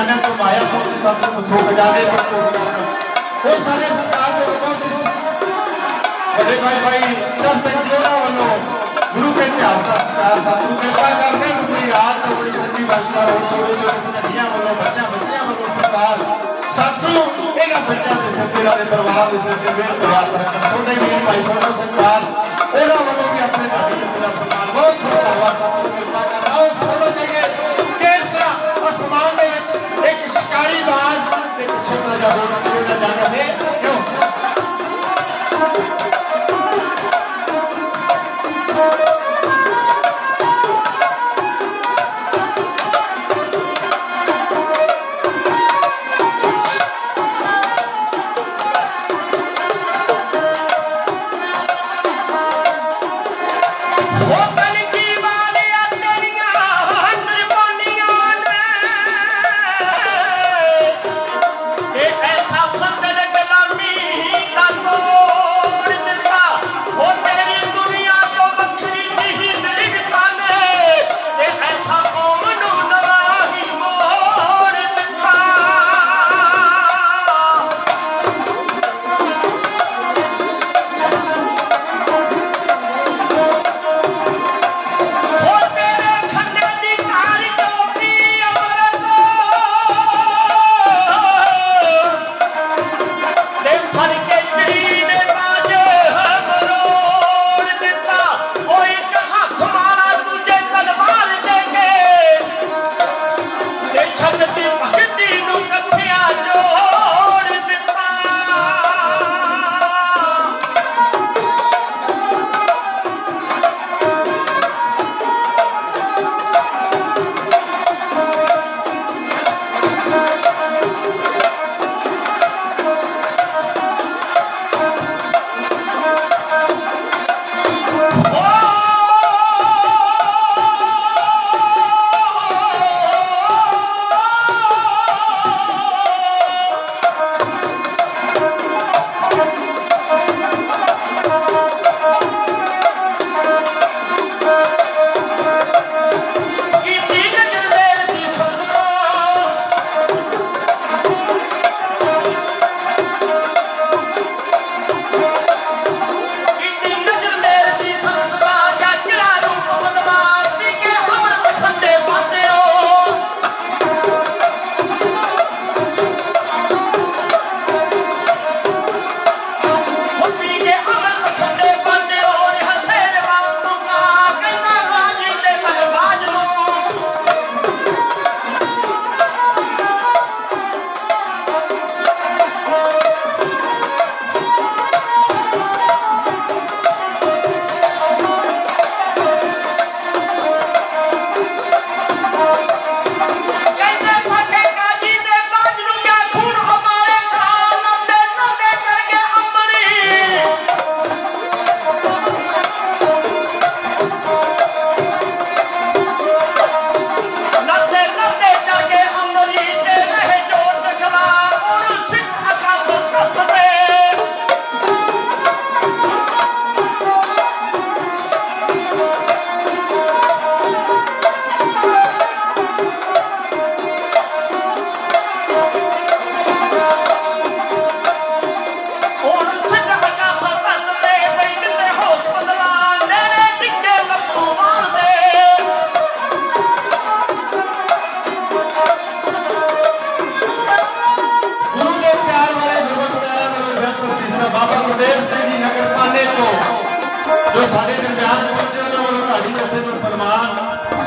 ਖਜ਼ਾਨਾ ਕਮਾਇਆ ਸੋਚ ਸਭ ਨੂੰ ਸੋ ਖਜ਼ਾਨੇ ਪਰ ਉਹ ਸਾਡੇ ਸਰਕਾਰ ਦੇ ਬਹੁਤ ਵੱਡੇ ਭਾਈ ਭਾਈ ਸਰ ਸਿੰਘ ਜੋੜਾ ਵੱਲੋਂ ਗੁਰੂ ਕੇ ਇਤਿਹਾਸ ਦਾ ਸਤਿਕਾਰ, ਸਤਿਗੁਰੂ ਕਿਰਪਾ ਕਰਕੇ ਗੁਰੂ ਰਾਜ ਚੌੜੀ ਮੰਡੀ ਬਾਸ਼ਕਾ ਰੋਡ ਸੋੜੇ ਚੌੜੀ ਨਦੀਆਂ ਵੱਲੋਂ ਬੱਚਾ ਬੱਚਿਆਂ ਵੱਲੋਂ ਸਰਕਾਰ ਸਭ ਤੋਂ ਇਹਨਾਂ ਬੱਚਿਆਂ ਦੇ ਸਿਰ ਤੇ ਦੇ ਦੇ ਸਿਰ ਤੇ ਮਿਹਰ ਪਿਆਰ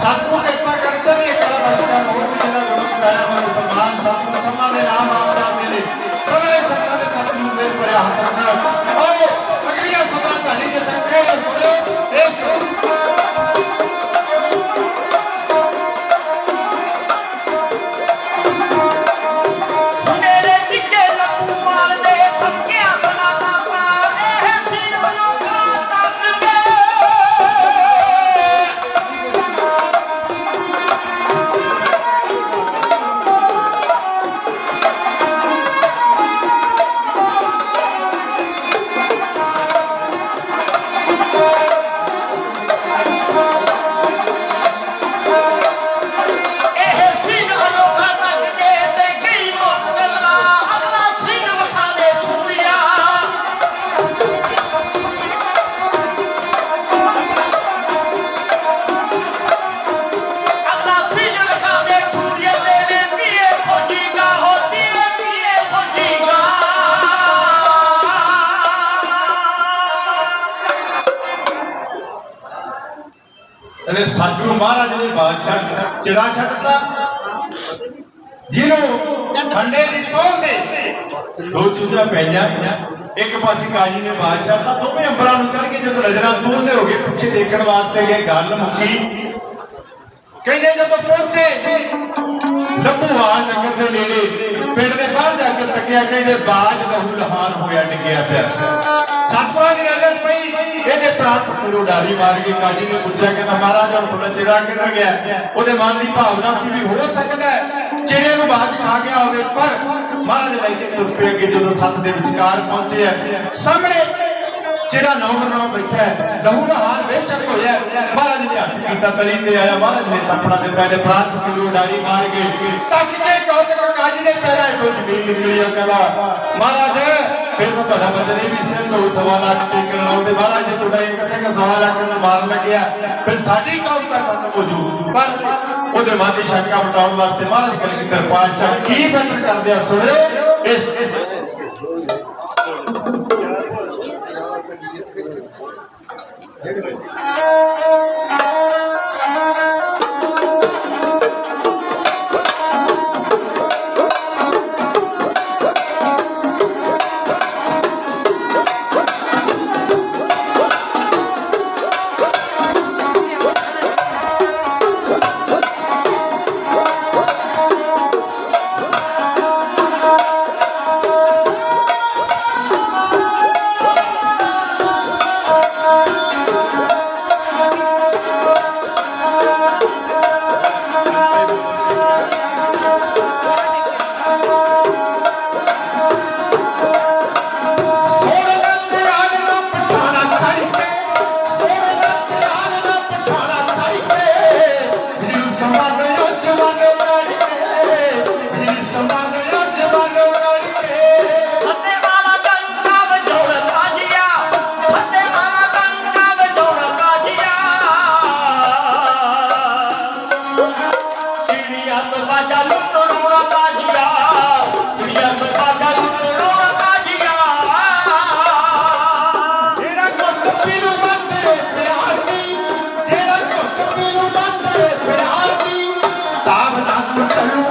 ছাত্র ਇਹਨੇ ਸਤਿਗੁਰੂ ਮਹਾਰਾਜ ਨੇ ਬਾਦਸ਼ਾਹ ਚਿੜਾ ਛੱਡਤਾ ਜਿਹਨੂੰ ਖੰਡੇ ਦੀ ਕੋਲ ਦੇ ਦੋ ਚੁੱਜਾ ਪਈਆਂ। ਇੱਕ ਪਾਸੇ ਕਾਜੀ ਨੇ ਬਾਦਸ਼ਾਹ ਦਾ, ਦੋਵੇਂ ਅੰਬਰਾਂ ਨੂੰ ਚੜ ਕੇ ਜਦੋਂ ਨਜ਼ਰਾਂ ਦੂਰ ਹੋ ਗਏ, ਪਿੱਛੇ ਦੇਖਣ ਵਾਸਤੇ ਗਏ, ਗੱਲ ਮੁੱਕੀ। ਕਹਿੰਦੇ ਜਦੋਂ ਪਹੁੰਚੇ ਲੱਭੂਆ ਨਗਰ ਦੇ ਨੇੜੇ, ਪਿੰਡ ਦੇ ਬਾਹਰ ਜਾ ਕੇ ਤੱਕਿਆ, ਕਹਿੰਦੇ ਬਾਜ ਲਹੂ ਲਹਾਨ ਹੋਇਆ, ਡਿੱਗਿਆ ਪਿਆ। ਸਤਪੁਰਾਂ ਦੀ ਨਜ਼ਰ ਪਈ, ਇਹਦੇ ਪ੍ਰਾਣ ਪੁੱਤਰੂ ਡਾਰੀ ਮਾਰ ਕੇ ਕਾਜੀ ਨੇ ਪੁੱਛਿਆ ਕਿ ਮਹਾਰਾਜ, ਹੁਣ ਤੁਹਾਡਾ ਚਿੜਾ ਕਿੱਧਰ ਗਿਆ? ਉਹਦੇ ਮਨ ਦੀ ਭਾਵਨਾ ਸੀ ਵੀ ਹੋ ਸਕਦਾ ਹੈ ਚਿੜੇ ਨੂੰ ਬਾਜ ਖਾ ਗਿਆ ਹੋਵੇ, ਪਰ ਮਹਾਰਾਜ ਲੈ ਕੇ ਤੁਰ ਪਏ ਅੱਗੇ ਜਦੋਂ ਸੱਤ ਦੇ ਵਿਚਕਾਰ ਪਹੁੰਚੇ ਆ, ਸਾਹਮਣੇ ਜਿਹੜਾ ਨੌਕਰ ਨੌ ਬੈਠਾ ਲਹੂ ਲਹਾਨ ਬੇਸ਼ੱਕ ਹੋਇਆ ਮਹਾਰਾਜ ਨੇ ਹੱਥ ਕੀਤਾ ਤਲੀ ਤੇ ਆਇਆ, ਮਹਾਰਾਜ ਨੇ ਤਪਣਾ ਦਿੱਤਾ, ਇਹਦੇ ਪ੍ਰਾਣ ਪੁੱਤਰੂ ਡਾਰੀ ਮਾਰ ਕੇ ਤੱਕ ਕੇ ਕੌਤਕ ਕਾਜੀ ਦੇ ਪੈਰਾਂ ਤੋਂ ਜ਼ਮੀਨ ਨਿਕਲੀ ਉਹ ਕਹਿੰਦਾ, ਮਹਾਰਾਜ, ਫਿਰ ਤਾਂ ਤੁਹਾਡਾ ਬਚਨ ਇਹ ਵੀ ਸਿੰਧ ਸਵਾ ਲੱਖ ਸੇਕਣ ਲਾਉਂਦੇ ਮਹਾਰਾਜ ਜੇ, ਤੁਹਾਡਾ ਇੱਕ ਸਿੰਘ ਸਵਾ ਲੱਖ ਨੂੰ ਮਾਰਨ ਲੱਗਿਆ। ਫਿਰ ਸਾਡੀ ਕੌਮ ਦਾ ਖਤਮ ਹੋ ਜੂ ਪਰ ਉਹਦੇ ਮਨ ਦੀ ਸ਼ੰਕਾ ਮਟਾਉਣ ਵਾਸਤੇ ਮਹਾਰਾਜ ਕਲਗੀਧਰ ਪਾਤਸ਼ਾਹ ਕੀ ਬਚਨ ਕਰਦੇ ਆ, ਸੁਣਿਓ? ਇਸ ਨਾ ਤੂੰ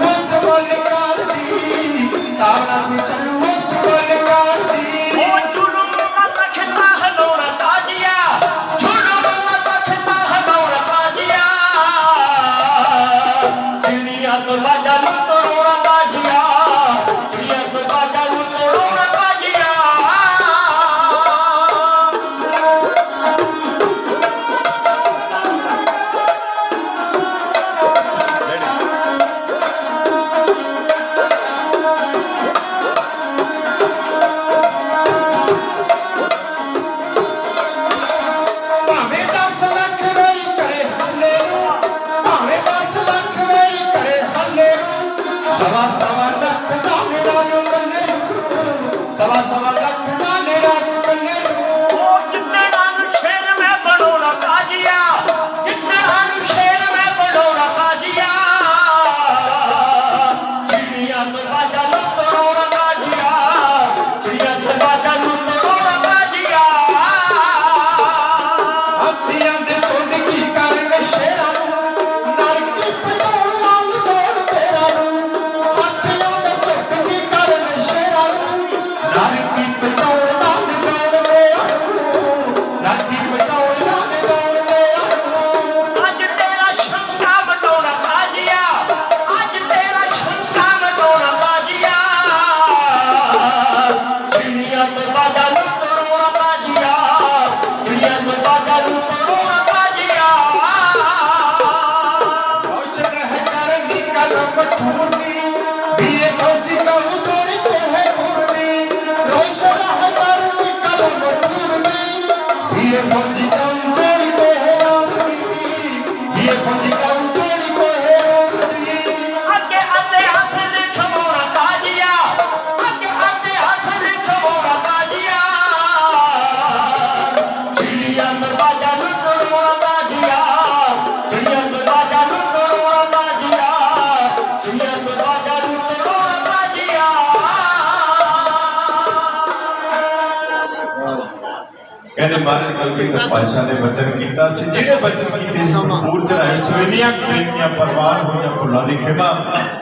ਕਹਿੰਦੇ ਮਹਾਰਾਜ ਕਲਗੀਧਰ ਪਾਤਸ਼ਾਹ ਨੇ ਬਚਨ ਕੀਤਾ ਸੀ ਜਿਹੜੇ ਬਚਨ ਕੀਤੇ ਸੀ ਭਰਪੂਰ ਚੜਾਏ ਸੋਨੀਆਂ ਬੇਨਤੀਆਂ ਪਰਵਾਨ ਹੋਈਆਂ ਭੁੱਲਾਂ ਦੀ ਖਿਮਾ।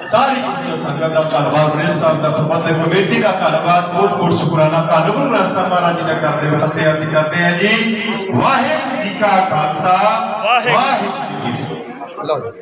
ਸਾਰੀ ਸੰਗਤ ਦਾ ਧੰਨਵਾਦ ਰੇਸ ਸਾਹਿਬ ਦਾ ਪ੍ਰਬੰਧਕ ਕਮੇਟੀ ਦਾ ਧੰਨਵਾਦ ਬਹੁਤ ਬਹੁਤ ਸ਼ੁਕਰਾਨਾ ਧੰਨ ਗੁਰੂ ਗ੍ਰੰਥ ਸਾਹਿਬ ਮਹਾਰਾਜ ਜੀ ਦਾ ਕਰਦੇ ਹੋਏ ਫਤਿਹ ਅਰਜ਼ ਕਰਦੇ ਹਾਂ ਜੀ। ਵਾਹਿਗੁਰੂ ਜੀ ਕਾ ਖਾਲਸਾ ਵਾਹਿਗੁਰੂ। ਵਾਹਿਗੁਰੂ ਜੀ ਕੀ ਫਤਿਹ। ਲਓ ਜੀ।